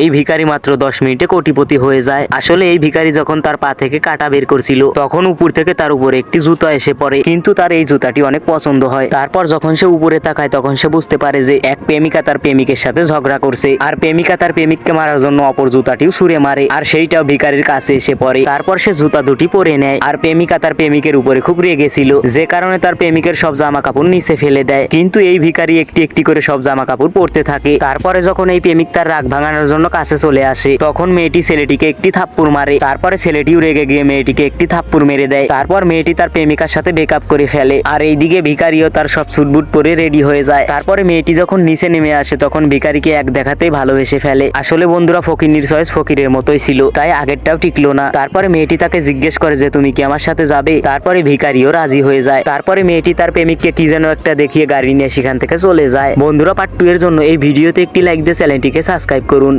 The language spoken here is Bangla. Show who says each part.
Speaker 1: এই ভিখারি মাত্র দশ মিনিটে কোটিপতি হয়ে যায়। আসলে এই ভিখারি যখন তার পা থেকে কাটা বের করছিল, তখন উপর থেকে তার উপরে একটি জুতা এসে পড়ে। কিন্তু তার এই জুতাটি অনেক পছন্দ হয়। তারপর যখন সে উপরে তাকায়, তখন সে বুঝতে পারে যে এক প্রেমিকা তার প্রেমিকের সাথে ঝগড়া করছে। আর প্রেমিকা তার প্রেমিককে মারার জন্য অপর জুতাটিও ছুঁড়ে মারে। আর সেইটাও ভিখারির কাছে এসে পড়ে। তারপর সে জুতা দুটি পরে নেয়। আর প্রেমিকা তার প্রেমিকের উপরে খুব রেগেছিল যে কারণে তার প্রেমিকের সব জামা কাপড় নিচে ফেলে দেয়। কিন্তু এই ভিখারি একটি একটি করে সব জামা কাপড় পরতে থাকে। তারপরে যখন এই প্রেমিক তার রাগ ভাঙানোর জন্য কাছে চলে আসে। তখন মেয়েটি ছেলেটিকে একটি থাপ্পড় মারে। তারপরে ছেলেটিও রেগে গিয়ে মেয়েটিকে একটি থাপ্পড় মেরে দেয়। তারপর মেয়েটি তার প্রেমিকার সাথে বেকআপ করে ফেলে। আর এইদিকে ভিখারিও তার সব সুটবুট পরে রেডি হয়ে যায়। তারপরে মেয়েটি যখন নিচে নেমে আসে, তখন ভিখারিকে এক দেখাতেই ভালোবেসে ফেলে। আসলে বন্ধুরা ফকিরনির চয়েস ফকিরের মতোই ছিল। তাই আগেরটাও টিকলো না। তারপরে মেয়েটি তাকে জিজ্ঞেস করে যে, তুমি কি আমার সাথে যাবে? তারপরে ভিখারিও রাজি হয়ে যায়। তারপরে মেয়েটি তার প্রেমিককে কি যেন একটা দেখিয়ে গাড়ি নিয়ে সেখান থেকে চলে যায়। বন্ধুরা পার্ট টু এর জন্য এই ভিডিওতে একটি লাইক দিয়ে চ্যানেলটিকে সাবস্ক্রাইব করুন।